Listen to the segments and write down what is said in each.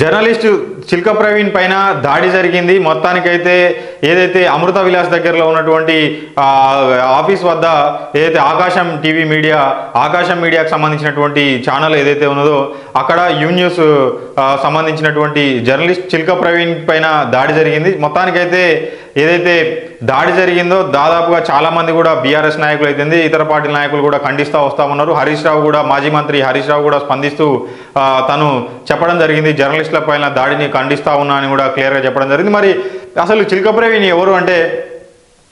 Journalist చిల్క Praveen పైన దాడి జరిగింది. మొత్తానికైతే ఏదైతే అమృత విలాస్ దగ్గరలో ఉన్నటువంటి ఆఫీస్ వద్ద ఏదైతే ఆకాశం టీవీ మీడియా ఆకాశం మీడియాకు సంబంధించినటువంటి ఛానల్ ఏదైతే ఉన్నదో అక్కడ యూ న్యూస్ సంబంధించినటువంటి జర్నలిస్ట్ చిల్క ప్రవీణ్ పైన దాడి జరిగింది. మొత్తానికైతే ఏదైతే దాడి జరిగిందో దాదాపుగా చాలామంది కూడా బీఆర్ఎస్ నాయకులు అయితే ఇతర పార్టీల నాయకులు కూడా ఖండిస్తూ వస్తూ ఉన్నారు. హరీష్ రావు కూడా మాజీ మంత్రి హరీష్ రావు కూడా స్పందిస్తూ తను చెప్పడం జరిగింది. జర్నలిస్టుల పైన దాడిని ఖండిస్తూ ఉన్నా అని కూడా క్లియర్గా చెప్పడం జరిగింది. మరి అసలు చిల్క ప్రవీణ్ ఎవరు అంటే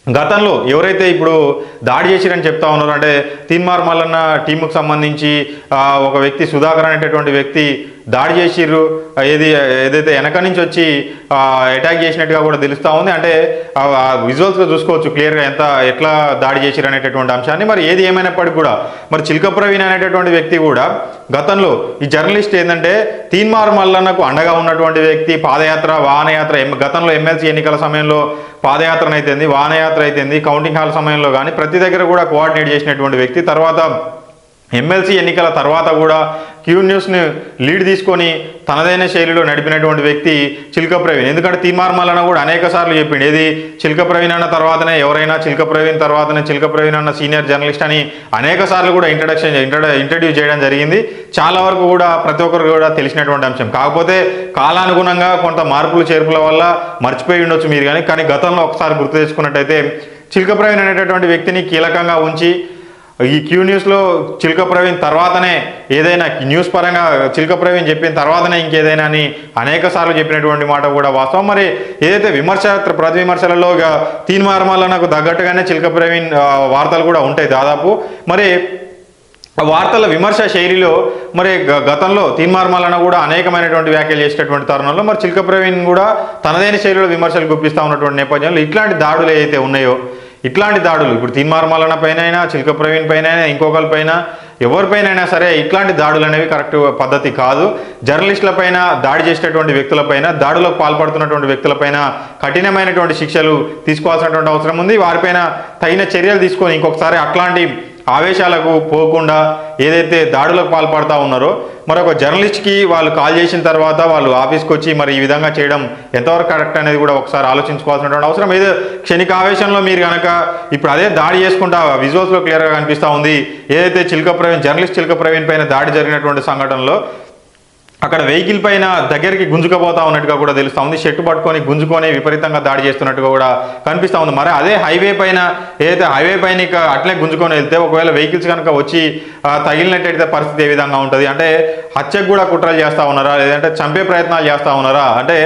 గతంలో ఎవరైతే ఇప్పుడు దాడి చేసిరని చెప్తా ఉన్నారు అంటే తీన్మార్ మల్లన్న టీముకు సంబంధించి ఒక వ్యక్తి సుధాకర్ అనేటటువంటి వ్యక్తి దాడి చేసిర్రు ఏది ఏదైతే వెనక నుంచి వచ్చి అటాక్ చేసినట్టుగా కూడా తెలుస్తూ ఉంది. అంటే విజువల్స్గా చూసుకోవచ్చు క్లియర్గా ఎంత ఎట్లా దాడి చేసిరు అనేటటువంటి అంశాన్ని. మరి ఏది ఏమైనప్పటికీ కూడా మరి చిల్క ప్రవీణ్ అనేటటువంటి వ్యక్తి కూడా గతంలో ఈ జర్నలిస్ట్ ఏంటంటే తీన్మార్ మల్లన్నకు అండగా ఉన్నటువంటి వ్యక్తి పాదయాత్ర వాహనయాత్ర గతంలో ఎమ్మెల్సీ ఎన్నికల సమయంలో పాదయాత్రను అయితేంది వాహనయాత్ర అయితేంది కౌంటింగ్ హాల్ సమయంలో కానీ ప్రతి దగ్గర కూడా కోఆర్డినేట్ చేసినటువంటి వ్యక్తి. తర్వాత ఎమ్మెల్సీ ఎన్నికల తర్వాత కూడా క్యూ న్యూస్ని లీడ్ తీసుకొని తనదైన శైలిలో నడిపినటువంటి వ్యక్తి చిల్క ప్రవీణ్. ఎందుకంటే తీమార్ మల్లన కూడా అనేక సార్లు చెప్పిండు. ఏది? చిల్క ప్రవీణ్ అన్న తర్వాతనే ఎవరైనా చిల్క ప్రవీణ్ తర్వాతనే చిల్క ప్రవీణ్ అన్న సీనియర్ జర్నలిస్ట్ అని అనేక సార్లు కూడా ఇంట్రడక్షన్ ఇంట్రడ ఇంట్రడ్యూస్ చేయడం జరిగింది. చాలా వరకు కూడా ప్రతి ఒక్కరు కూడా తెలిసినటువంటి అంశం. కాకపోతే కాలానుగుణంగా కొంత మార్పులు చేర్పుల వల్ల మర్చిపోయి ఉండొచ్చు మీరు కానీ. కానీ గతంలో ఒకసారి గుర్తు తెచ్చుకున్నట్టయితే చిల్క ప్రవీణ్ అనేటటువంటి వ్యక్తిని కీలకంగా ఉంచి ఈ క్యూ న్యూస్లో చిలుక ప్రవీణ్ తర్వాతనే ఏదైనా న్యూస్ పరంగా చిలుక ప్రవీణ్ చెప్పిన తర్వాతనే ఇంకేదైనా అని అనేక సార్లు చెప్పినటువంటి మాట కూడా వాస్తవం. మరి ఏదైతే విమర్శ ప్రతి విమర్శలలో ఇక తీన్ మార్మాలకు తగ్గట్టుగానే చిలుక ప్రవీణ్ వార్తలు కూడా ఉంటాయి దాదాపు. మరి వార్తల విమర్శ శైలిలో మరి గ- గతంలో తీన్మార్మాలను కూడా అనేకమైనటువంటి వ్యాఖ్యలు చేసేటటువంటి తరుణంలో మరి చిల్క ప్రవీణ్ కూడా తనదైన శైలిలో విమర్శలు గుప్పిస్తూ ఉన్నటువంటి నేపథ్యంలో ఇట్లాంటి దాడులు ఏవైతే ఉన్నాయో ఇట్లాంటి దాడులు ఇప్పుడు తీన్మార్మలన పైన అయినా చిలక ప్రవీణ్ పైన అయినా ఇంకొకరి పైన ఎవరిపైనైనా సరే ఇట్లాంటి దాడులు అనేవి కరెక్ట్ పద్ధతి కాదు. జర్నలిస్టులపైన దాడి చేసేటటువంటి వ్యక్తులపైన దాడులకు పాల్పడుతున్నటువంటి వ్యక్తులపైన కఠినమైనటువంటి శిక్షలు తీసుకోవాల్సినటువంటి అవసరం ఉంది. వారిపైన తగిన చర్యలు తీసుకొని ఇంకొకసారి అట్లాంటి ఆవేశాలకు పోకుండా ఏదైతే దాడులకు పాల్పడతా ఉన్నారో మరొక జర్నలిస్ట్కి వాళ్ళు కాల్ చేసిన తర్వాత వాళ్ళు ఆఫీస్కి వచ్చి మరి ఈ విధంగా చేయడం ఎంతవరకు కరెక్ట్ అనేది కూడా ఒకసారి ఆలోచించుకోవాల్సినటువంటి అవసరం. ఏదో క్షణిక ఆవేశంలో మీరు కనుక ఇప్పుడు అదే దాడి చేసుకుంటా విజువల్స్లో క్లియర్గా కనిపిస్తూ ఉంది. ఏదైతే చిల్క ప్రవీణ్ జర్నలిస్ట్ చిల్క ప్రవీణ్ పైన దాడి జరిగినటువంటి సంఘటనలో అక్కడ వెహికల్ పైన దగ్గరికి గుంజుకపోతా ఉన్నట్టుగా కూడా తెలుస్తూ ఉంది. షెట్టు పట్టుకొని గుంజుకొని విపరీతంగా దాడి చేస్తున్నట్టుగా కూడా కనిపిస్తూ ఉంది. మరి అదే హైవే పైన ఏదైతే హైవే పైన అట్లే గుంజుకొని వెళ్తే ఒకవేళ వెహికల్స్ కనుక వచ్చి తగిలినట్టయితే పరిస్థితి ఏ విధంగా ఉంటుంది? అంటే హత్యకు కూడా కుట్రలు చేస్తూ ఉన్నారా? లేదంటే చంపే ప్రయత్నాలు చేస్తూ ఉన్నారా? అంటే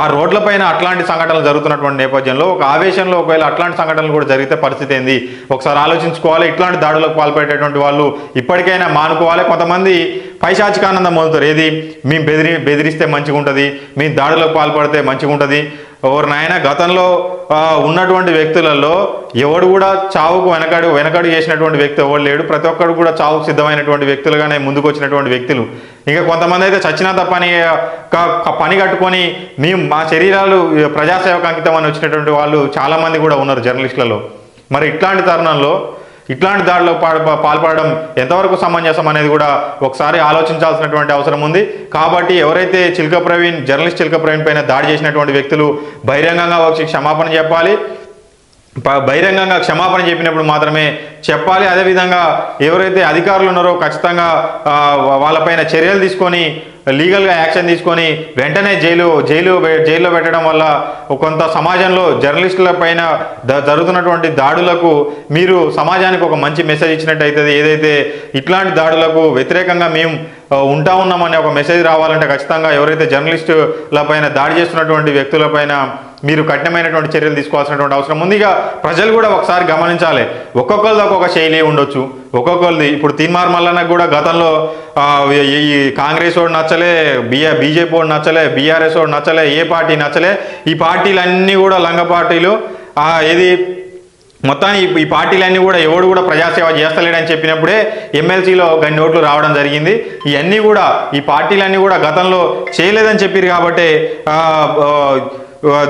ఆ రోడ్ల పైన అట్లాంటి సంఘటనలు జరుగుతున్నటువంటి నేపథ్యంలో ఒక ఆవేశంలో ఒకవేళ అట్లాంటి సంఘటనలు కూడా జరిగితే పరిస్థితి ఏంది? ఒకసారి ఆలోచించుకోవాలి. ఇట్లాంటి దాడులకు పాల్పడేటటువంటి వాళ్ళు ఇప్పటికైనా మానుకోవాలి. కొంతమంది పైశాచికానందం పొందుతారు ఏది? మేము బెదిరి బెదిరిస్తే మంచిగా ఉంటుంది మేము దాడులకు పాల్పడితే మంచిగా ఉంటుంది ఎవరు నాయన గతంలో ఉన్నటువంటి వ్యక్తులలో ఎవడు కూడా చావుకు వెనకడు వెనకడు చేసినటువంటి వ్యక్తి ఎవడు లేడు. ప్రతి ఒక్కడు కూడా చావుకు సిద్ధమైనటువంటి వ్యక్తులుగానే ముందుకు వచ్చినటువంటి వ్యక్తులు. ఇంకా కొంతమంది అయితే చచ్చినా తప్పని పని కట్టుకొని మేము మా శరీరాలు ప్రజాసేవకు అంకితం అని వచ్చినటువంటి వాళ్ళు చాలామంది కూడా ఉన్నారు జర్నలిస్టులలో. మరి ఇట్లాంటి తరుణంలో ఇట్లాంటి దాడిలో పాల్పడడం ఎంతవరకు సమంజసం అనేది కూడా ఒకసారి ఆలోచించాల్సినటువంటి అవసరం ఉంది. కాబట్టి ఎవరైతే చిల్క ప్రవీణ్ జర్నలిస్ట్ చిల్క ప్రవీణ్ పైన దాడి చేసినటువంటి వ్యక్తులు బహిరంగంగా వచ్చి క్షమాపణ చెప్పాలి. బహిరంగంగా క్షమాపణ చెప్పినప్పుడు మాత్రమే చెప్పాలి. అదేవిధంగా ఎవరైతే అధికారులు ఉన్నారో ఖచ్చితంగా వాళ్ళపైన చర్యలు తీసుకొని లీగల్గా యాక్షన్ తీసుకొని వెంటనే జైలు జైలు జైల్లో పెట్టడం వల్ల కొంత సమాజంలో జర్నలిస్టుల పైన ద- జరుగుతున్నటువంటి దాడులకు మీరు సమాజానికి ఒక మంచి మెసేజ్ ఇచ్చినట్టు అవుతుంది ఏదైతే ఇట్లాంటి దాడులకు వ్యతిరేకంగా మేము ఉంటా ఉన్నామనే ఒక మెసేజ్ రావాలంటే ఖచ్చితంగా ఎవరైతే జర్నలిస్టుల పైన దాడి చేస్తున్నటువంటి వ్యక్తులపైన మీరు కఠినమైనటువంటి చర్యలు తీసుకోవాల్సినటువంటి అవసరం ఉంది. ఇక ప్రజలు కూడా ఒకసారి గమనించాలి. ఒక్కొక్కరిది ఒక్కొక్క శైలి ఉండొచ్చు. ఒక్కొక్కరిది ఇప్పుడు తీన్మార్ మల్లన్న కూడా గతంలో ఈ కాంగ్రెస్ వాడు నచ్చలే బిఏ బీజేపీ వాడు నచ్చలే బీఆర్ఎస్ వాడు నచ్చలే ఏ పార్టీ నచ్చలే ఈ పార్టీలన్నీ కూడా లంగ పార్టీలు ఏది మొత్తాన్ని ఈ- పార్టీలన్నీ కూడా ఎవడు కూడా ప్రజాసేవ చేస్తలేడని చెప్పినప్పుడే ఎమ్మెల్సీలో గన్ని ఓట్లు రావడం జరిగింది. ఇవన్నీ కూడా ఈ పార్టీలన్నీ కూడా గతంలో చేయలేదని చెప్పారు కాబట్టి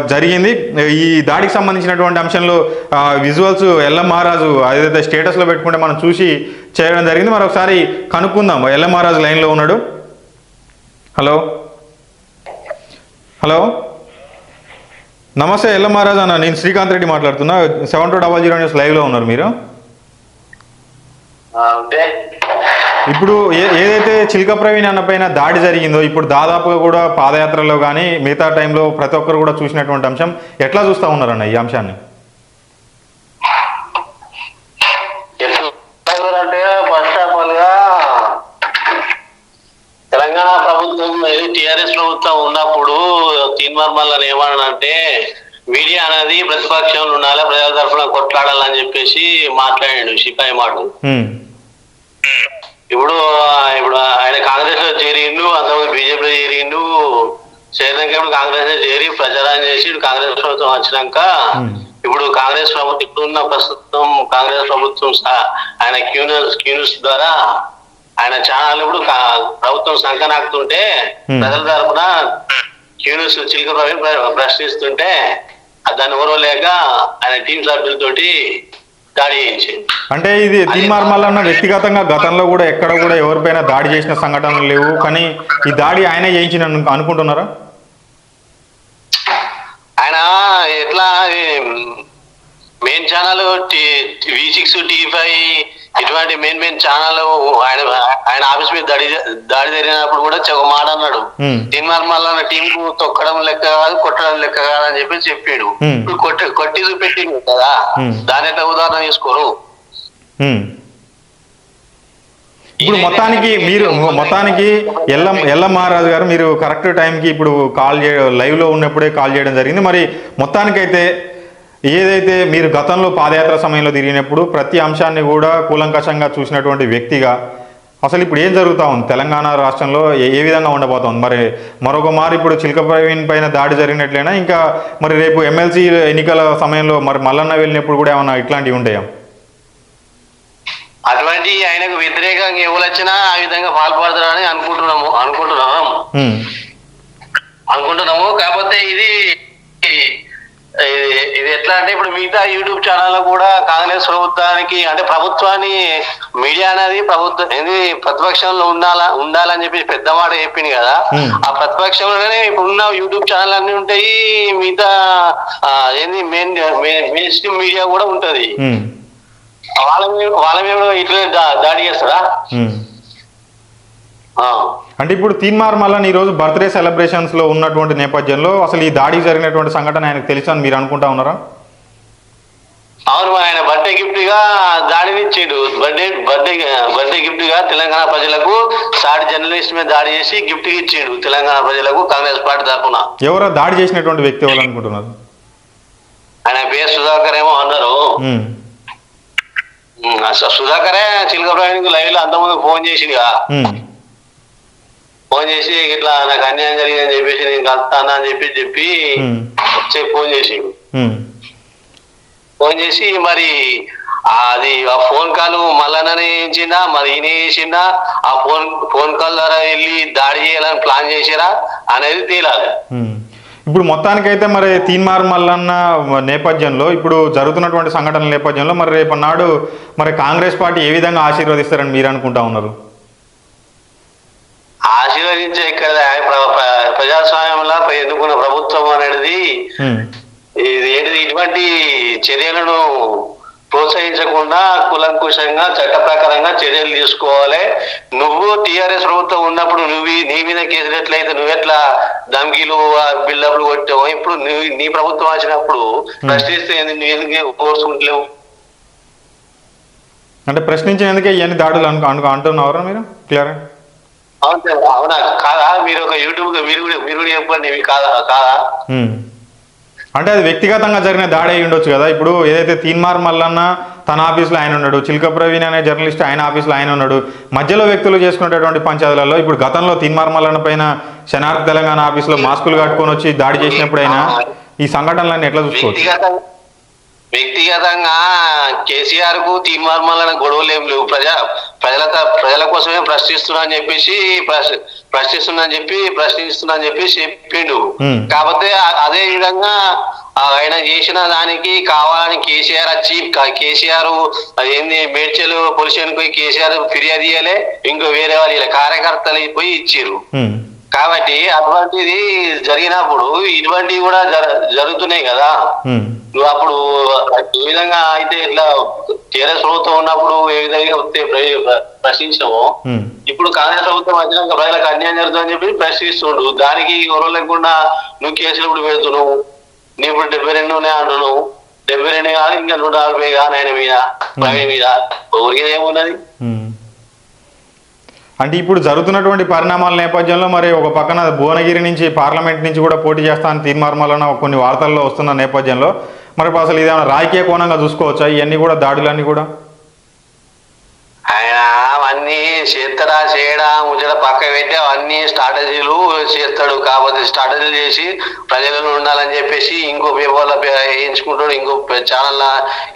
జరిగింది. ఈ దాడికి సంబంధించినటువంటి అంశంలో విజువల్స్ ఎల్ఎం మహారాజు స్టేటస్లో పెట్టుకుంటే మనం చూసి చేయడం జరిగింది. మరొకసారి కనుక్కుందాం. ఎల్ఎం మహారాజు లైన్లో ఉన్నాడు. హలో? హలో? నమస్తే ఎల్ల మహారాజ్ అన్న. నేను శ్రీకాంత్ రెడ్డి మాట్లాడుతున్నా. Seven two double zero news లైవ్లో ఉన్నారు మీరు. ఇప్పుడు ఏ- ఏదైతే చిల్క ప్రవీణ్ అన్న పైన దాడి జరిగిందో ఇప్పుడు దాదాపుగా కూడా పాదయాత్రలో కానీ మిగతా టైంలో ప్రతి ఒక్కరు కూడా చూసినటువంటి అంశం ఎట్లా చూస్తూ ఉన్నారన్న ఈ అంశాన్ని? అంటే తెలంగాణ ప్రభుత్వం టిఆర్ఎస్ ప్రభుత్వం ఉన్నప్పుడు తీన్మార్మల్ని ఏమన్నానంటే మీడియా అనేది ప్రతిపక్షంలో ఉండాలి ప్రజల తరఫున కొట్లాడాలని చెప్పేసి మాట్లాడాడు సిపాయి మాట. ఇప్పుడు ఇప్పుడు ఆయన కాంగ్రెస్లో చేరిండు అంతకుముందు బీజేపీలో చేరిండు చేరినాక ఇప్పుడు కాంగ్రెస్లో చేరి ప్రచారం చేసి కాంగ్రెస్ ప్రభుత్వం వచ్చినాక. ఇప్పుడు కాంగ్రెస్ ప్రభుత్వం ఇప్పుడున్న ప్రస్తుతం కాంగ్రెస్ ప్రభుత్వం ఆయన క్యూనస్ క్యూనస్ ద్వారా ఆయన ఛానల్ ఇప్పుడు ప్రభుత్వం సంకనాకుతుంటే. ప్రజల తరఫున క్యూనస్ చిలుక ప్రవీణ్ ప్ర- ప్రశ్నిస్తుంటే దాన్ని ఓరవలేక ఆయన టీం సభ్యులతోటి దాడి చేయించింది. అంటే ఇది తీన్మార్మల్ వ్యక్తిగతంగా గతంలో కూడా ఎక్కడ కూడా ఎవరిపైన దాడి చేసిన సంఘటనలు లేవు. కానీ ఈ దాడి ఆయనే చేయించిన అనుకుంటున్నారా? ఆయన ఎట్లా main channel V six T five ఇటువంటి మెయిన్ మెయిన్ ఛానల్ ఆయన ఆయన ఆఫీస్ మీద దాడి దాడి జరిగినప్పుడు కూడా ఒక మాట అన్నాడు మళ్ళా టీం కు తొక్కడం లెక్క కాదు కొట్టడం లెక్క కాదు అని చెప్పి చెప్పాడు. ఇప్పుడు కొట్టి కొట్టి చూపెట్టిండు కదా. దాని ఉదాహరణ తీసుకోరు. ఇప్పుడు మొత్తానికి మీరు మొత్తానికి ఎల్ల ఎల్ల మహారాజు గారు మీరు కరెక్ట్ టైంకి ఇప్పుడు కాల్ చే లైవ్లో ఉన్నప్పుడే కాల్ చేయడం జరిగింది మరి మొత్తానికైతే ఏదైతే మీరు గతంలో పాదయాత్ర సమయంలో తిరిగినప్పుడు ప్రతి అంశాన్ని కూడా కూలంకషంగా చూసినటువంటి వ్యక్తిగా అసలు ఇప్పుడు ఏం జరుగుతూ ఉంది? తెలంగాణ రాష్ట్రంలో ఏ విధంగా ఉండబోతోంది మరి మరొక మారు ఇప్పుడు చిలక ప్రవీణ్ పైన దాడి జరిగినట్లయినా ఇంకా మరి రేపు ఎమ్మెల్సీ ఎన్నికల సమయంలో మరి మల్లన్న వెళ్ళినప్పుడు కూడా ఏమన్నా ఇట్లాంటివి ఉంటాయా? అటువంటి ఆయనకు వ్యతిరేకంగా ఎవరు వచ్చినా ఆ విధంగా పాల్పడతారని అనుకుంటున్నాము అనుకుంటున్నాము. అనుకుంటున్నాము. కాకపోతే ఇది ఇది- ఎట్లా అంటే ఇప్పుడు మిగతా యూట్యూబ్ ఛానల్ కూడా కాంగ్రెస్ ప్రభుత్వానికి అంటే ప్రభుత్వాన్ని మీడియా అనేది ప్రభుత్వం ఏంది ప్రతిపక్షంలో ఉండాలా ఉండాలని చెప్పి పెద్ద మాట చెప్పింది కదా. ఆ ప్రతిపక్షంలోనే ఇప్పుడున్న యూట్యూబ్ ఛానల్ అన్ని ఉంటాయి మిగతా ఏంది మెయిన్ మెయిన్ స్ట్రీమ్ మీడియా కూడా ఉంటది. వాళ్ళ వాళ్ళ మీద ఇట్లనే దాడి చేస్తారా. అంటే ఇప్పుడు తీన్మార్ మల్లన్ ఈ రోజు బర్త్డే సెలబ్రేషన్స్లో ఉన్నటువంటి నేపథ్యంలో అసలు ఈ దాడికి జరిగినటువంటి సంఘటన ఆయనకు తెలుసు అని మీరు అనుకుంటా ఉన్నారా? అవును ఆయన బర్త్డే గిఫ్ట్గా దాడిని ఇచ్చిండు. బర్త్డే బర్త్డే బర్త్డే గిఫ్ట్గా తెలంగాణ ప్రజలకు సాటి జర్నలిస్ట్ మీద దాడి చేసి గిఫ్ట్ ఇచ్చిండు తెలంగాణ ప్రజలకు కాంగ్రెస్ పార్టీ తరఫున. ఎవరో దాడి చేసినటువంటి వ్యక్తి ఎవరు అనుకుంటున్నారు ఆయన పేరు సుధాకర్ ఏమో అన్నారు. సుధాకరే చిలకప్రాయానికి లైవ్లో అంతకుముందు ఫోన్ చేసిండుగా. ఉమ్. ఫోన్ చేసి ఇట్లా నాకు అన్యాయం జరిగిందని చెప్పేసి నేను కలుస్తాను అని చెప్పి చెప్పి. చెప్పి ఫోన్ ఉమ్. ఫోన్ చేసి మరి అది ఆ ఫోన్ కాల్ మల్లననే చేసిందా మరి ఈయన చేసిందా ఆ ఫోన్ ఫోన్ కాల్ ద్వారా వెళ్ళి దాడి చేయాలని ప్లాన్ చేసిరా అనేది తేలాలి. ఇప్పుడు మొత్తానికైతే మరి తీన్మార్ మల్లన్న నేపథ్యంలో ఇప్పుడు జరుగుతున్నటువంటి సంఘటనల నేపథ్యంలో మరి రేపు నాడు మరి కాంగ్రెస్ పార్టీ ఏ విధంగా ఆశీర్వదిస్తారని మీరు అనుకుంటా ఉన్నారు ఆశీర్వదించే ఇక్కడ ప్ర- ప్ర- ప్రజాస్వామ్యంలో ఎన్నుకున్న ప్రభుత్వం అనేది ఉమ్. ఇది ఏంటిది? ఇటువంటి చర్యలను ప్రోత్సహించకుండా కులంకుశంగా చట్ట ప్రకారంగా చర్యలు తీసుకోవాలి. నువ్వు టిఆర్ఎస్ ప్రభుత్వం ఉన్నప్పుడు నువ్వు నీ మీద కేసులెట్లయితే నువ్వెట్లా ధమ్కీలు బిల్డప్లు కొట్టావు? ఇప్పుడు నువ్వు నీ ప్రభుత్వం వచ్చినప్పుడు ప్రశ్నిస్తే ఎందుకు కోర్చుకుంటలేవు అంటే ప్రశ్నించినందుకే ఇవన్నీ దాడులు అను అను అంటున్నారా మీరు? క్లియర్ అవును అవునా? కాదా? మీరు ఒక యూట్యూబ్ మీరు కూడా మీరు కూడా చెప్పండి ఇవి కాదా కాదా. అంటే అది వ్యక్తిగతంగా జరిగిన దాడి అయి ఉండొచ్చు కదా. ఇప్పుడు ఏదైతే తీన్మార్ మల్లన్న తన ఆఫీస్లో ఆయన ఉన్నాడు చిల్క ప్రవీణ్ అనే జర్నలిస్ట్ ఆయన ఆఫీస్లో ఆయన ఉన్నాడు మధ్యలో వ్యక్తులు చేసుకునేటటువంటి పంచాయతీలలో ఇప్పుడు గతంలో తీన్మార్ మల్లన్న పైన శనార్థ తెలంగాణ ఆఫీస్లో మాస్కులు కట్టుకొని వచ్చి దాడి చేసినప్పుడైనా ఈ సంఘటనలన్నీ ఎట్లా చూసుకోవచ్చు? వ్యక్తిగతంగా కేసీఆర్కు తీర్మానాల గొడవలు ఏం లేవు. ప్రజా ప్రజల ప్రజల కోసమే ప్రశ్నిస్తున్నా అని చెప్పేసి ప్రశ్న- ప్రశ్నిస్తున్నా అని చెప్పి ప్రశ్నిస్తున్నా అని చెప్పి చెప్పిండు. కాకపోతే అదే విధంగా ఆయన చేసిన దానికి కావాలని కేసీఆర్ వచ్చి కేసీఆర్ ఏంది మేడ్చల్ పొలిషన్ పోయి కేసీఆర్ ఫిర్యాదు ఇయ్యలే ఇంకో వేరే వాళ్ళు. కార్యకర్తలు పోయి ఇచ్చిర్రు ఉమ్. కాబట్టి అటువంటిది జరిగినప్పుడు ఇటువంటివి కూడా జర- జరుగుతున్నాయి కదా. నువ్వు అప్పుడు ఏ విధంగా అయితే ఇట్లా టీఆర్ఎస్ ప్రభుత్వం ఉన్నప్పుడు ఏ విధంగా వస్తే ప్ర- ప్ర- ప్రశ్నించామో ఉమ్, ఇప్పుడు కాంగ్రెస్ ప్రభుత్వం వచ్చినాక ప్రజలకు అన్యాయం జరుగుతుందని చెప్పి ప్రశ్నిస్తుండు. దానికి ఎవరో లేకుండా నువ్వు కేసులు ఇప్పుడు పెడుతున్నావు నీ ఇప్పుడు డెబ్బై రెండు ఉన్నాయి అంటున్నావు డెబ్బై రెండు కాదు ఇంకా నూట నలభై కాదు ఆయన మీద మీద. ఊరికి ఏమున్నది? ఉమ్. అంటే ఇప్పుడు జరుగుతున్నటువంటి పరిణామాల నేపథ్యంలో మరి ఒక పక్కన భువనగిరి నుంచి పార్లమెంట్ నుంచి కూడా పోటీ చేస్తానని తీర్మార్మాలన్న కొన్ని వార్తల్లో వస్తున్న నేపథ్యంలో మరి అసలు ఇదేమైనా రాజకీయ కోణంగా చూసుకోవచ్చా? ఇవన్నీ కూడా దాడులన్నీ కూడా? అన్ని చేస్తాడా చేయడా ముచ్చట పక్క పెట్టి అన్ని స్ట్రాటజీలు చేస్తాడు. కాకపోతే స్ట్రాటజీలు చేసి ప్రజలలో ఉండాలని చెప్పేసి ఇంకో పేపర్ల వేయించుకుంటాడు ఇంకో ఛానల్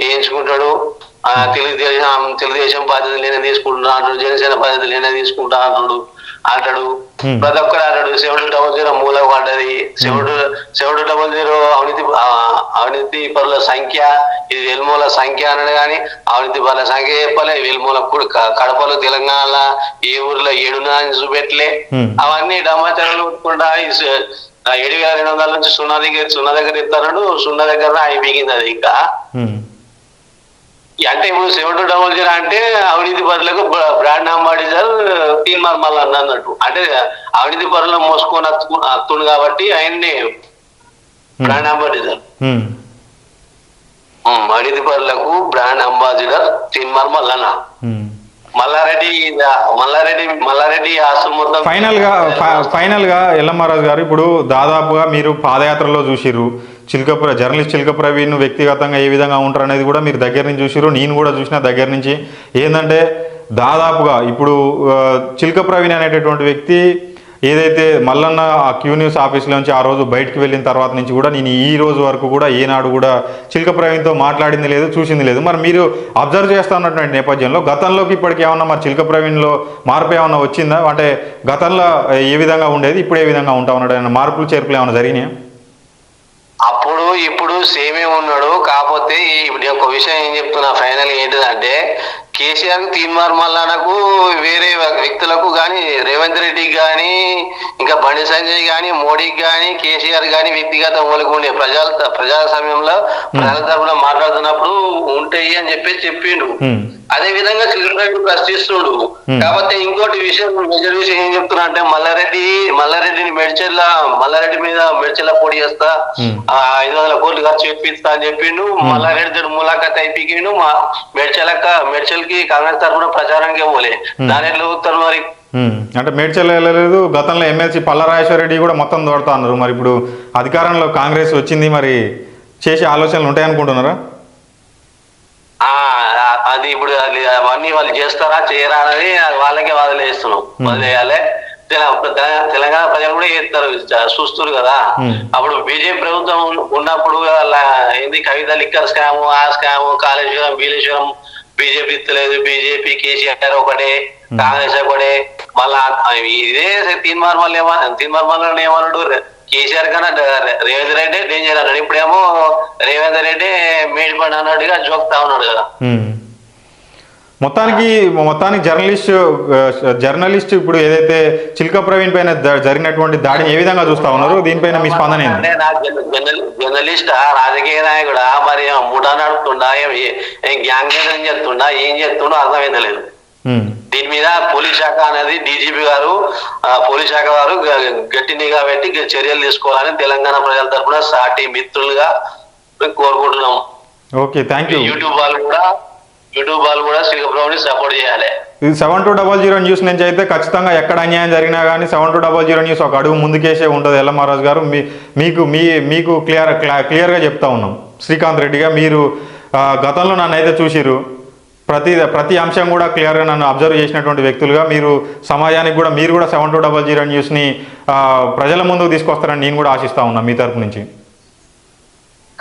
వేయించుకుంటాడు. ఆ, తెలుగుదేశం తెలుగుదేశం పద్ధతి నేనే తీసుకుంటున్నా అంటాడు జనసేన పద్ధతి నేనే తీసుకుంటా అంటాడు అంటాడు. Hmm. ప్రతి ఒక్కరు అంటాడు సెవెన్ డబల్ జీరో మూల పడ్డది సెవెన్ సెవెన్ డబల్ జీరో అవినీతి అవినీతి పరుల సంఖ్య ఇది వెల్మూల సంఖ్య అన్నాడు కానీ అవినీతి పరుల సంఖ్య చెప్పలే వెల్మూల కడపలో తెలంగాణలో ఏ ఊర్లో ఏడున్నా అని చూపెట్టలే. అవన్నీ డమాచారాలు కొట్టుకుంటా ఏడు వేల రెండు వందల నుంచి సున్నా దగ్గర సున్నా దగ్గర ఇస్తాడు సున్నా దగ్గర అయిపోయింది అది ఇంకా. అంటే ఇప్పుడు సెవెన్ టూ డబల్ జీరో అంటే అవినీతి పరులకు బ్రా- బ్రాండ్ అంబాసిడర్ తీర్మార్ మళ్ళీ అన్నట్టు అంటే అవినీతి పరులను మోసుకొని అత్తు అత్తుండు కాబట్టి ఆయన్ని బ్రాండ్ అంబాసిడర్ అవినీతి పరులకు బ్రాండ్ అంబాసిడర్ తీర్మార్ మల్లన్న. మల్లారెడ్డి మల్లారెడ్డి మల్లారెడ్డి ఆస్తులు మొత్తం ఫైనల్గా ఫైనల్గా ఎల్లమ్మరాజు గారు ఇప్పుడు దాదాపుగా మీరు పాదయాత్రలో చూసిర్రు. చిలకపుర జర్నలిస్ట్ చిలక ప్రవీణ్ వ్యక్తిగతంగా ఏ విధంగా ఉంటారు అనేది కూడా మీరు దగ్గర నుంచి చూసారు నేను కూడా చూసిన దగ్గర నుంచి. ఏంటంటే దాదాపుగా ఇప్పుడు ఆ, చిలక ప్రవీణ్ అనేటటువంటి వ్యక్తి ఏదైతే మల్లన్న ఆ క్యూ న్యూస్ ఆఫీస్లో నుంచి ఆ రోజు బయటకు వెళ్ళిన తర్వాత నుంచి కూడా నేను ఈ రోజు వరకు కూడా ఏనాడు కూడా చిలక ప్రవీణ్తో మాట్లాడింది లేదు చూసింది లేదు. మరి మీరు అబ్జర్వ్ చేస్తా ఉన్నటువంటి నేపథ్యంలో గతంలోకి ఇప్పటికి ఏమన్నా మరి చిలక ప్రవీణ్లో మార్పు ఏమన్నా వచ్చిందా? అంటే గతంలో ఏ విధంగా ఉండేది ఇప్పుడు ఏ విధంగా ఉంటా ఉన్నాడు? ఏమన్నా మార్పులు చేర్పులు ఏమైనా జరిగినాయా? ఇప్పుడు సేమే ఉన్నాడు. కాకపోతే ఇప్పుడు ఒక విషయం ఏం చెప్తున్నా ఫైనల్ ఏంటిదంటే కేసీఆర్ తీన్మార్ మల్లానకు వేరే వ్యక్తులకు కానీ రేవంత్ రెడ్డికి కానీ ఇంకా బండి సంజయ్ కానీ మోడీకి కానీ కేసీఆర్ కానీ వ్యక్తిగత మూలకు ఉండే ప్రజల ప్రజా సమయంలో ప్రజల తరఫున మాట్లాడుతున్నప్పుడు ఉంటాయి అని చెప్పేసి చెప్పిండు. అదే విధంగా చిల్డ్రన్ ప్రశ్నిస్తుండు. కాకపోతే ఇంకోటి విషయం మెజర్ విషయం ఏం చెప్తున్నా అంటే మల్లారెడ్డి మల్లారెడ్డిని మెడ్చెల్ల మల్లారెడ్డి మీద మెడ్చెల్ల పొడి చేస్తా. ఆ, ఐదు వందల కోట్లు ఖర్చు పెట్టిస్తా అని చెప్పిండు మల్లారెడ్డి ములాఖత్ అయిపోయిండు మా మెడ్చెలక మెడ్చెల్కి కాంగ్రెస్ తరఫున ప్రచారానికి పోలే. దాని ఎట్లా చూస్తారు మరి? హ్మ్. అంటే మేడ్చల్ వెళ్ళలేదు గతంలో ఎమ్మెల్సీ పల్లరాజేశ్వర రెడ్డి కూడా మొత్తం తోడుతా అన్నారు మరి ఇప్పుడు అధికారంలో కాంగ్రెస్ వచ్చింది మరి చేసే ఆలోచనలు ఉంటాయనుకుంటున్నారా? అది ఇప్పుడు అవన్నీ వాళ్ళు చేస్తారా చేయరా అనేది వాళ్ళకే వదిలేస్తున్నాం వదిలేయాలి తెల- తెల- తెలంగాణ ప్రజలు కూడా చేస్తారు. చూస్తున్నారు కదా. Hmm. అప్పుడు బీజేపీ ప్రభుత్వం ఉన్న- ఉన్నప్పుడు వాళ్ళ ఏంది? కవిత లిక్కర్ స్కామ్ ఆ స్కామ్ కాళేశ్వరం బీలేశ్వరం బీజేపీ ఇస్తలేదు బీజేపీ కేసీఆర్ ఒకటే కాంగ్రెస్ ఒకటే. మళ్ళా ఇదే తీన్మార్ మళ్ళీ తీన్మార్ మళ్ళీ ఏమన్నాడు? కేసీఆర్ కన్నా రేవంత్ రెడ్డి డేంజర్ అన్నాడు. ఇప్పుడేమో రేవంత్ రెడ్డి మేడిపండి అన్నట్టుగా జోక్తా ఉన్నాడు కదా. మొత్తానికి మొత్తానికి జర్నలిస్ట్ జర్నలిస్ట్ ఇప్పుడు ఏదైతే చిల్క ప్రవీణ్ పైన జరిగినటువంటి దాడిని ఏ విధంగా చూస్తా ఉన్నారు? దీనిపైన మీ స్పందన ఏంది జర్నలిస్టా రాజకీయ నాయకుడా మరి ముఠా నడుపుతుండా ఏం గ్యాంగ్ చేస్తుండా ఏం చేస్తుండో అర్థమైతలేదు మ్మ్. దీని మీద పోలీస్ శాఖ అనేది డీజీపీ గారు పోలీస్ శాఖ వారు గట్టి నిఘా పెట్టి చర్యలు తీసుకోవాలని తెలంగాణ ప్రజల తరఫున సాటి మిత్రులుగా మేము కోరుకుంటున్నాం ఓకే థ్యాంక్ యూ యూట్యూబ్ వాళ్ళు కూడా యూట్యూబ్ వాళ్ళు కూడా శ్రీకప్రభుని సపోర్ట్ చేయాలి. ఇది seven two double zero news నుంచి అయితే ఖచ్చితంగా ఎక్కడ అన్యాయం జరిగినా కానీ seven two double zero news ఒక అడుగు ముందుకేసే ఉంటుంది ఎల్లమహారాజు గారు. మీ మీకు మీ మీకు క్లియర్ క్లియర్గా చెప్తా ఉన్నాం. శ్రీకాంత్ రెడ్డిగా మీరు గతంలో నన్ను అయితే చూసిరు ప్రతి ప్రతి అంశం కూడా క్లియర్గా నన్ను అబ్జర్వ్ చేసినటువంటి వ్యక్తులుగా మీరు సమాజానికి కూడా మీరు కూడా సెవెన్ టూ డబల్ జీరో న్యూస్ని ప్రజల ముందుకు తీసుకొస్తారని నేను కూడా ఆశిస్తా ఉన్నా మీ తరపు నుంచి.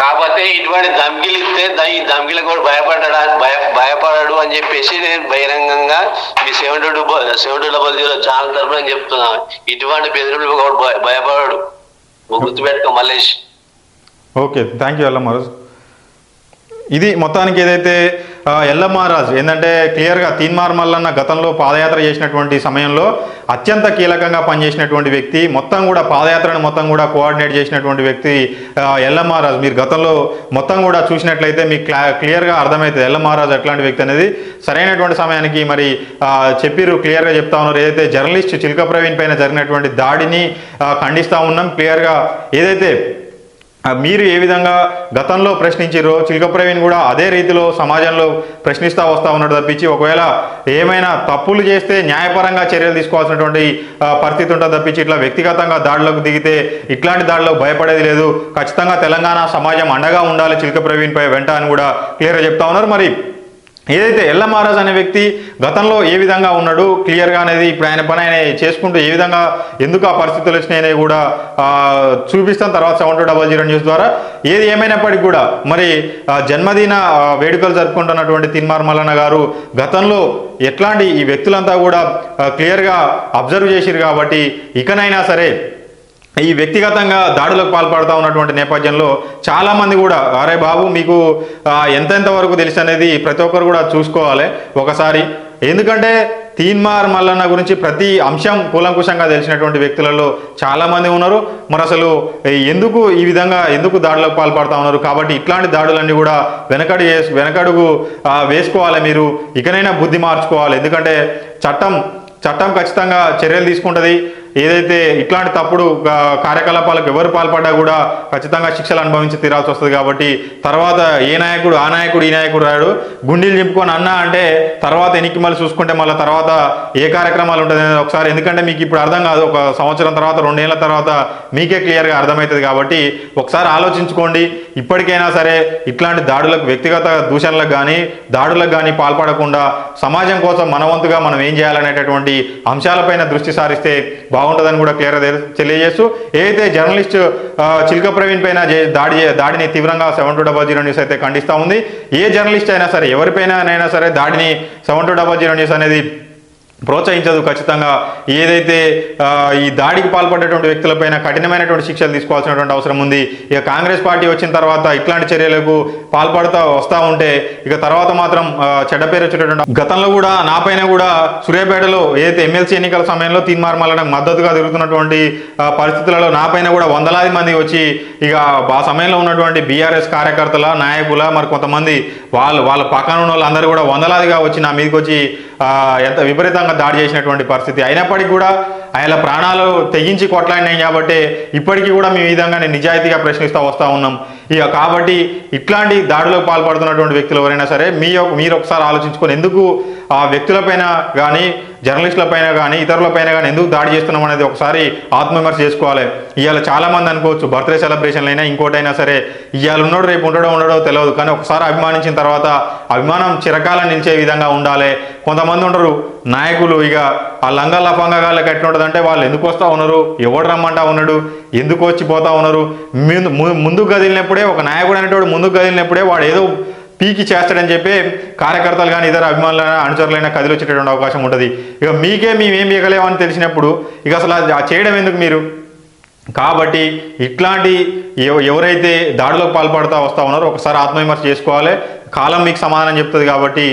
కాకపోతే ఇటువంటి ధమ్కిలు ఇస్తే ఈ ధమ్కిలకు కూడా భయపడ్డా భయ భయపడడు అని చెప్పేసి నేను బహిరంగంగా మీ seven two seven two double zero channel తరఫున నేను చెప్తున్నా. ఇటువంటి బెదిరింపులు కూడా భయపడడు. గుర్తుపెట్టుకో Mallesh. Okay thank you Ellamaharaj ఇది మొత్తానికి ఏదైతే ఆ, ఏంటంటే క్లియర్గా తీన్మార్ మల్లన్న గతంలో పాదయాత్ర చేసినటువంటి సమయంలో అత్యంత కీలకంగా పనిచేసినటువంటి వ్యక్తి మొత్తం కూడా పాదయాత్రను మొత్తం కూడా కోఆర్డినేట్ చేసినటువంటి వ్యక్తి ఆ, మీరు గతంలో మొత్తం కూడా చూసినట్లయితే మీకు క్లా క్లియర్గా అర్థమవుతుంది ఎల్లమ్మ రాజు ఎట్లాంటి వ్యక్తి అనేది. సరైనటువంటి సమయానికి మరి చెప్పిరు క్లియర్గా చెప్తా ఉన్నారు. ఏదైతే జర్నలిస్ట్ చిల్క ప్రవీణ్ పైన జరిగినటువంటి దాడిని ఖండిస్తూ ఉన్నాం. క్లియర్గా ఏదైతే మీరు ఏ విధంగా గతంలో ప్రశ్నించారో చిలక ప్రవీణ్ కూడా అదే రీతిలో సమాజంలో ప్రశ్నిస్తూ వస్తూ ఉన్నాడు తప్పించి ఒకవేళ ఏమైనా తప్పులు చేస్తే న్యాయపరంగా చర్యలు తీసుకోవాల్సినటువంటి పరిస్థితి ఉంటుంది తప్పించి ఇట్లా వ్యక్తిగతంగా దాడులకు దిగితే ఇట్లాంటి దాడులకు భయపడేది లేదు. ఖచ్చితంగా తెలంగాణ సమాజం అండగా ఉండాలి చిలక ప్రవీణ్పై వెంట అని కూడా క్లియర్గా చెప్తా ఉన్నారు. మరి ఏదైతే ఎల్ల మహారాజ్ అనే వ్యక్తి గతంలో ఏ విధంగా ఉన్నాడు క్లియర్గా అనేది ఇప్పుడు ఆయన పని ఆయన చేసుకుంటూ ఏ విధంగా ఎందుకు ఆ పరిస్థితులు వచ్చినాయని కూడా చూపిస్తాం. తర్వాత seven two double zero news ద్వారా. ఏది ఏమైనప్పటికీ కూడా మరి జన్మదిన వేడుకలు జరుపుకుంటున్నటువంటి తిన్మార్ మల్లన్న గారు గతంలో ఎట్లాంటి ఈ వ్యక్తులంతా కూడా క్లియర్గా అబ్జర్వ్ చేసిరు కాబట్టి ఇకనైనా సరే ఈ వ్యక్తిగతంగా దాడులకు పాల్పడతా ఉన్నటువంటి నేపథ్యంలో చాలామంది కూడా అరే బాబు మీకు ఎంతెంత వరకు తెలుసు అనేది ప్రతి ఒక్కరు కూడా చూసుకోవాలి ఒకసారి. ఎందుకంటే తీన్మార్ మల్లన్న గురించి ప్రతి అంశం కూలంకుషంగా తెలిసినటువంటి వ్యక్తులలో చాలామంది ఉన్నారు. మరి అసలు ఎందుకు ఈ విధంగా ఎందుకు దాడులకు పాల్పడతా ఉన్నారు? కాబట్టి ఇట్లాంటి దాడులన్నీ కూడా వెనకడు వెనకడుగు వేసుకోవాలి మీరు. ఇకనైనా బుద్ధి మార్చుకోవాలి. ఎందుకంటే చట్టం చట్టం ఖచ్చితంగా చర్యలు తీసుకుంటుంది. ఏదైతే ఇట్లాంటి తప్పుడు కార్యకలాపాలకు ఎవరు పాల్పడ్డా కూడా ఖచ్చితంగా శిక్షలు అనుభవించి తీరాల్సి వస్తుంది కాబట్టి తర్వాత ఏ నాయకుడు ఆ నాయకుడు ఈ నాయకుడు రాడు. గుండీలు చింపుకొని అన్నా అంటే తర్వాత ఎనికి మళ్ళీ చూసుకుంటే మళ్ళీ తర్వాత ఏ కార్యక్రమాలు ఉంటుంది అనేది ఒకసారి ఎందుకంటే మీకు ఇప్పుడు అర్థం కాదు. ఒక సంవత్సరం తర్వాత రెండేళ్ళ తర్వాత మీకే క్లియర్గా అర్థమవుతుంది కాబట్టి ఒకసారి ఆలోచించుకోండి. ఇప్పటికైనా సరే ఇట్లాంటి దాడులకు వ్యక్తిగత దూషణలకు కానీ దాడులకు కానీ పాల్పడకుండా సమాజం కోసం మనవంతుగా మనం ఏం చేయాలనేటటువంటి అంశాలపైన దృష్టి సారిస్తే బాగుంటుందని కూడా క్లియర్గా తెలియజేస్తూ ఏదైతే జర్నలిస్ట్ చిల్క ప్రవీణ్ పైన దాడి దాడిని తీవ్రంగా seven two double zero news అయితే ఖండిస్తూ ఉంది. ఏ జర్నలిస్ట్ అయినా సరే ఎవరిపైన అయినా సరే దాడిని seven two double zero news అనేది ప్రోత్సహించదు ఖచ్చితంగా. ఏదైతే ఈ దాడికి పాల్పడేటువంటి వ్యక్తులపైన కఠినమైనటువంటి శిక్షలు తీసుకోవాల్సినటువంటి అవసరం ఉంది ఇక కాంగ్రెస్ పార్టీ వచ్చిన తర్వాత ఇట్లాంటి చర్యలకు పాల్పడుతూ వస్తూ ఉంటే ఇక తర్వాత మాత్రం చెడ్డ పేరు వచ్చేటటువంటి గతంలో కూడా నాపైన కూడా సూర్యాపేటలో ఏదైతే ఎమ్మెల్సీ ఎన్నికల సమయంలో తీన్మార్ మద్దతుగా తిరుగుతున్నటువంటి పరిస్థితులలో నాపైన కూడా వందలాది మంది వచ్చి ఇక ఆ సమయంలో ఉన్నటువంటి బీఆర్ఎస్ కార్యకర్తల నాయకుల మరి కొంతమంది వాళ్ళు వాళ్ళ పక్కన ఉన్న వాళ్ళందరూ కూడా వందలాదిగా వచ్చి నా మీదకి వచ్చి ఎంత విపరీతంగా దాడి చేసినటువంటి పరిస్థితి. అయినప్పటికీ కూడా ఆయన ప్రాణాలు తెగించి కొట్లాడినాయి కాబట్టి ఇప్పటికీ కూడా మేము ఈ విధంగా నిజాయితీగా ప్రశ్నిస్తూ వస్తూ ఉన్నాం. ఇక కాబట్టి ఇట్లాంటి దాడులకు పాల్పడుతున్నటువంటి వ్యక్తులు ఎవరైనా సరే మీ మీరు ఒకసారి ఆలోచించుకొని ఎందుకు ఆ వ్యక్తులపైన కానీ జర్నలిస్టులపైన కానీ ఇతరులపైన కానీ ఎందుకు దాడి చేస్తున్నాం అనేది ఒకసారి ఆత్మవిమర్శ చేసుకోవాలి. ఇవాళ చాలామంది అనుకోవచ్చు బర్త్డే సెలబ్రేషన్లైనా ఇంకోటైనా సరే ఇవాళ ఉన్నాడు రేపు ఉండడో ఉండడో తెలియదు కానీ ఒకసారి అభిమానించిన తర్వాత అభిమానం చిరకాలం నిలిచే విధంగా ఉండాలి. కొంతమంది ఉండరు నాయకులు ఇక ఆ లంగా లఫంగాలకు ఎట్లా ఉంటుంది అంటే వాళ్ళు ఎందుకు వస్తూ ఉన్నారు ఎవడు రమ్మంటా ఉన్నాడు ఎందుకు వచ్చి పోతా ఉన్నారు ముందు ముందుకు కదిలినప్పుడే ఒక నాయకుడు అనేటోడు ముందుకు కదిలినప్పుడే వాడు ఏదో పీకి చేస్తాడని చెప్పి కార్యకర్తలు కానీ ఇతర అభిమానులైన అనుచరులైనా కదిలి వచ్చేటటువంటి అవకాశం ఉంటుంది. ఇక మీకే మేము ఏం తెలిసినప్పుడు ఇక అసలు అది ఆ చేయడం ఎందుకు మీరు? కాబట్టి ఇట్లాంటి ఎవరైతే దాడిలోకి పాల్పడతా వస్తా ఉన్నారో ఒకసారి ఆత్మవిమర్శ చేసుకోవాలి. కాలం మీకు సమాధానం చెప్తుంది కాబట్టి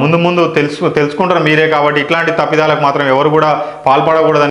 ముందు ముందు తెలుసు తెలుసుకుంటారు మీరే కాబట్టి ఇట్లాంటి తప్పిదాలకు మాత్రం ఎవరు కూడా పాల్పడకూడదని